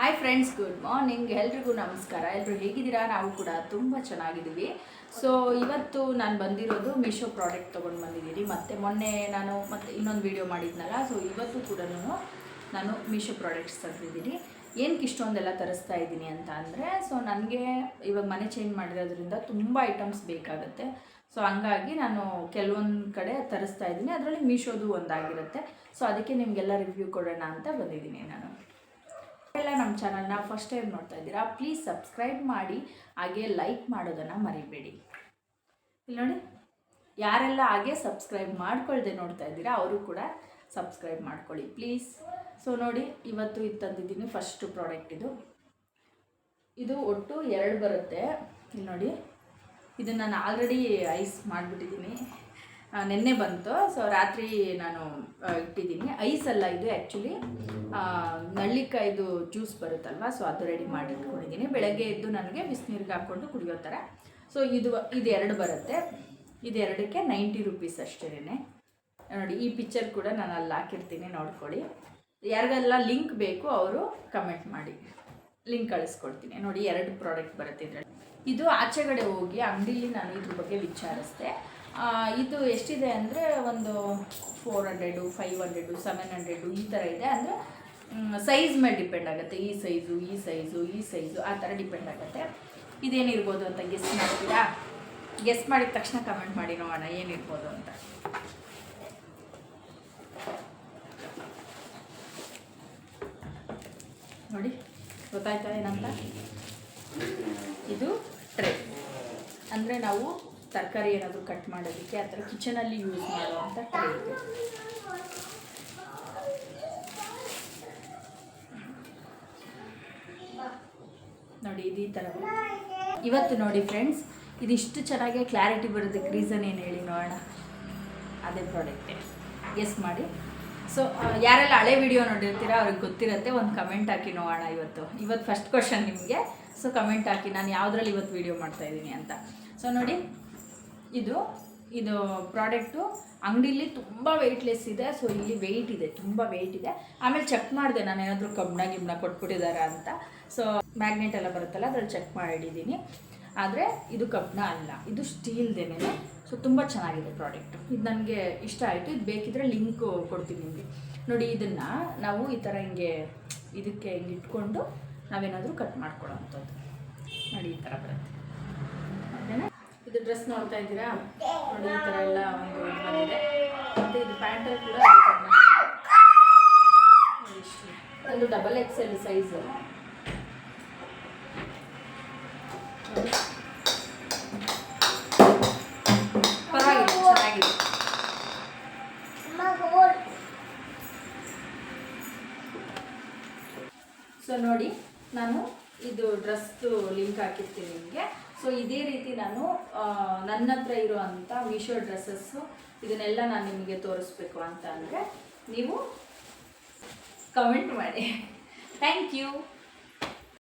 Hi friends good morning ಎಲ್ರಿಗೂ ನಮಸ್ಕಾರ. ಎಲ್ಲರೂ ಹೇಗಿದ್ದೀರಾ? ನಾವು ಕೂಡ ತುಂಬ ಚೆನ್ನಾಗಿದ್ದೀವಿ. ಸೊ ಇವತ್ತು ನಾನು ಬಂದಿರೋದು ಮೀಶೋ ಪ್ರಾಡಕ್ಟ್ ತೊಗೊಂಡು ಬಂದಿದ್ದೀನಿ. ಮತ್ತು ಮೊನ್ನೆ ನಾನು ಮತ್ತೆ ಇನ್ನೊಂದು ವಿಡಿಯೋ ಮಾಡಿದ್ನಲ್ಲ ಸೊ ಇವತ್ತು ಕೂಡ ನಾನು ಮೀಶೋ ಪ್ರಾಡಕ್ಟ್ಸ್ ತಂದಿದ್ದೀನಿ. ಏನಕ್ಕೆ ಇಷ್ಟೊಂದೆಲ್ಲ ತರಿಸ್ತಾ ಇದ್ದೀನಿ ಅಂತ ಅಂದರೆ ಸೊ ನನಗೆ ಇವಾಗ ಮನೆ ಚೇಂಜ್ ಮಾಡಿರೋದ್ರಿಂದ ತುಂಬ ಐಟಮ್ಸ್ ಬೇಕಾಗುತ್ತೆ. ಸೊ ಹಂಗಾಗಿ ನಾನು ಕೆಲವೊಂದು ಕಡೆ ತರಿಸ್ತಾ ಇದ್ದೀನಿ. ಅದರಲ್ಲಿ ಮೀಶೋದು ಒಂದಾಗಿರುತ್ತೆ. ಸೊ ಅದಕ್ಕೆ ನಿಮಗೆಲ್ಲ ರಿವ್ಯೂ ಕೊಡೋಣ ಅಂತ ಬಂದಿದ್ದೀನಿ ನಾನು. ಎಲ್ಲ ನಮ್ಮ ಚಾನಲ್ನ ಫಸ್ಟ್ ಟೈಮ್ ನೋಡ್ತಾ ಇದ್ದೀರಾ ಪ್ಲೀಸ್ ಸಬ್ಸ್ಕ್ರೈಬ್ ಮಾಡಿ, ಹಾಗೆ ಲೈಕ್ ಮಾಡೋದನ್ನು ಮರಿಬೇಡಿ. ಇಲ್ಲಿ ನೋಡಿ, ಯಾರೆಲ್ಲ ಹಾಗೆ ಸಬ್ಸ್ಕ್ರೈಬ್ ಮಾಡ್ಕೊಳ್ದೆ ನೋಡ್ತಾ ಇದ್ದೀರಾ, ಅವರು ಕೂಡ ಸಬ್ಸ್ಕ್ರೈಬ್ ಮಾಡ್ಕೊಳ್ಳಿ ಪ್ಲೀಸ್ ಸೊ ನೋಡಿ, ಇವತ್ತು ಇದು ತಂದಿದ್ದೀನಿ ಫಸ್ಟು ಪ್ರಾಡಕ್ಟ್ ಇದು. ಇದು ಒಟ್ಟು ಎರಡು ಬರುತ್ತೆ. ಇಲ್ಲಿ ನೋಡಿ, ಇದನ್ನು ನಾನು ಆಲ್ರೆಡಿ ಐಸ್ ಮಾಡಿಬಿಟ್ಟಿದ್ದೀನಿ. ನಿನ್ನೆ ಬಂತು. ಸೊ ರಾತ್ರಿ ನಾನು ಇಟ್ಟಿದ್ದೀನಿ. ಐಸ್ ಅಲ್ಲ ಇದು ಆ್ಯಕ್ಚುಲಿ ನಳ್ಳಿಕಾಯ್ದು ಜ್ಯೂಸ್ ಬರುತ್ತಲ್ವ ಸೊ ಅದು ರೆಡಿ ಮಾಡಿ ಇಟ್ಕೊಂಡಿದ್ದೀನಿ. ಬೆಳಗ್ಗೆ ಎದ್ದು ನನಗೆ ಬಿಸಿನೀರಿಗೆ ಹಾಕ್ಕೊಂಡು ಕುಡಿಯೋ ಥರ. ಸೊ ಇದು ಇದು ಎರಡು ಬರುತ್ತೆ. ಇದೆರಡಕ್ಕೆ ನೈಂಟಿ ರುಪೀಸ್ ಅಷ್ಟೇ ನೋಡಿ, ಈ ಪಿಕ್ಚರ್ ಕೂಡ ನಾನು ಅಲ್ಲಿ ಹಾಕಿರ್ತೀನಿ, ನೋಡ್ಕೊಳ್ಳಿ. ಯಾರಿಗೆಲ್ಲ ಲಿಂಕ್ ಬೇಕು, ಅವರು ಕಮೆಂಟ್ ಮಾಡಿ. ಲಿಂಕ್ ಕಳಿಸ್ಕೊಡ್ತೀನಿ. ನೋಡಿ, ಎರಡು ಪ್ರಾಡಕ್ಟ್ ಬರುತ್ತೆ ಇದರಲ್ಲಿ. ಇದು ಆಚೆಗಡೆ ಹೋಗಿ ಅಂಗಡಿಲಿ ನಾನು ಇದ್ರ ಬಗ್ಗೆ ವಿಚಾರಿಸ್ದೆ. ಇದು ಎಷ್ಟಿದೆ ಅಂದರೆ ಒಂದು four hundred five hundred seven hundred ಈ ಥರ ಇದೆ. ಅಂದರೆ ಸೈಜ್ ಮೇಲೆ ಡಿಪೆಂಡ್ ಆಗುತ್ತೆ. ಈ ಸೈಜು ಈ ಸೈಜು ಈ ಸೈಜು ಆ ಥರ ಡಿಪೆಂಡ್ ಆಗುತ್ತೆ. ಇದೇನಿರ್ಬೋದು ಅಂತ ಗೆಸ್ ಮಾಡ್ತೀರಾ? ಗೆಸ್ ಮಾಡಿದ ತಕ್ಷಣ ಕಮೆಂಟ್ ಮಾಡಿ ನೋಡೋಣ. ಏನಿರ್ಬೋದು ಅಂತ. ನೋಡಿ, ಗೊತ್ತಾಯ್ತಾ ಏನಂತ? ಇದು ಟ್ರೇ ಅಂದರೆ ನಾವು ತರಕಾರಿ ಏನಾದರೂ ಕಟ್ ಮಾಡೋದಕ್ಕೆ ಆ ಥರ ಕಿಚನಲ್ಲಿ ಯೂಸ್ ಮಾಡುವಂಥ ಇದು ನೋಡಿ, ಇದು ಥರ ಇವತ್ತು ನೋಡಿ ಫ್ರೆಂಡ್ಸ್ ಇದಿಷ್ಟು ಚೆನ್ನಾಗಿ ಕ್ಲಾರಿಟಿ ಬರೋದಕ್ಕೆ ರೀಸನ್ ಏನು ಹೇಳಿ ನೋಡೋಣ. ಅದೇ ಪ್ರಾಡಕ್ಟೇ ಎಸ್ ಮಾಡಿ. ಸೊ ಯಾರೆಲ್ಲ ಹಳೆ ವಿಡಿಯೋ ನೋಡಿರ್ತೀರಾ, ಅವ್ರಿಗೆ ಗೊತ್ತಿರುತ್ತೆ, ಒಂದು ಕಮೆಂಟ್ ಹಾಕಿ ನೋಡೋಣ ಇವತ್ತು. ಇವತ್ತು ಫಸ್ಟ್ ಕ್ವಶನ್ ನಿಮಗೆ. ಸೊ ಕಮೆಂಟ್ ಹಾಕಿ ನಾನು ಯಾವುದ್ರಲ್ಲಿ ಇವತ್ತು ವಿಡಿಯೋ ಮಾಡ್ತಾ ಇದ್ದೀನಿ ಅಂತ. ಸೊ ನೋಡಿ ಇದು ಇದು ಪ್ರಾಡಕ್ಟು ಅಂಗಡಿಲಿ ತುಂಬ ವೆಯ್ಟ್ಲೆಸ್ ಇದೆ ಸೊ ಇಲ್ಲಿ ವೆಯ್ಟ್ ಇದೆ, ತುಂಬ ವೆಯ್ಟ್ ಇದೆ. ಆಮೇಲೆ ಚೆಕ್ ಮಾಡಿದೆ, ನಾನು ಏನಾದರೂ ಕಬ್ಬಣ ಗಿಮ್ನ ಕೊಟ್ಬಿಟ್ಟಿದ್ದಾರೆ ಅಂತ. ಸೊ ಮ್ಯಾಗ್ನೆಟ್ ಎಲ್ಲ ಬರುತ್ತಲ್ಲ, ಅದ್ರಲ್ಲಿ ಚೆಕ್ ಮಾಡಿದ್ದೀನಿ. ಆದರೆ ಇದು ಕಬ್ಬಣ ಅಲ್ಲ, ಇದು ಸ್ಟೀಲ್ದೇನೆ ಸೊ ತುಂಬ ಚೆನ್ನಾಗಿದೆ ಪ್ರಾಡಕ್ಟ್ ಇದು ನನಗೆ ಇಷ್ಟ ಆಯಿತು, ಇದು ಬೇಕಿದ್ರೆ ಲಿಂಕು ಕೊಡ್ತೀನಿ ನಿಮಗೆ. ನೋಡಿ, ಇದನ್ನು ನಾವು ಈ ಥರ ಹಿಂಗೆ ಇದಕ್ಕೆ ಹಿಂಗೆ ಇಟ್ಕೊಂಡು ನಾವೇನಾದರೂ ಕಟ್ ಮಾಡ್ಕೊಳ್ಳೋ ಅಂಥದ್ದು. ನೋಡಿ, ಈ ಥರ ಬರುತ್ತೆ. ಇದು ಡ್ರೆಸ್ ನೋಡ್ತಾ ಇದ್ದೀರಾ? ನೋಡಿ ಈ ಥರ ಎಲ್ಲ ಒಂದು ಬಂದಿದೆ. ಮತ್ತು ಇದು ಪ್ಯಾಂಟಲ್ಲಿ ಕೂಡ. ಒಂದು double X L size so ನೋಡಿ ನಾನು ಇದು ಡ್ರೆಸ್ದು ಲಿಂಕ್ ಹಾಕಿರ್ತೀನಿ ನಿಮಗೆ. ಸೊ ಇದೇ ರೀತಿ ನಾನು ನನ್ನ ಹತ್ರ ಇರುವಂಥ ಮೀಶೋ ಡ್ರೆಸ್ಸಸ್ಸು, ಇದನ್ನೆಲ್ಲ ನಾನು ನಿಮಗೆ ತೋರಿಸ್ಬೇಕು ಅಂತ ಅಂದರೆ ನೀವು ಕಮೆಂಟ್ ಮಾಡಿ. Thank you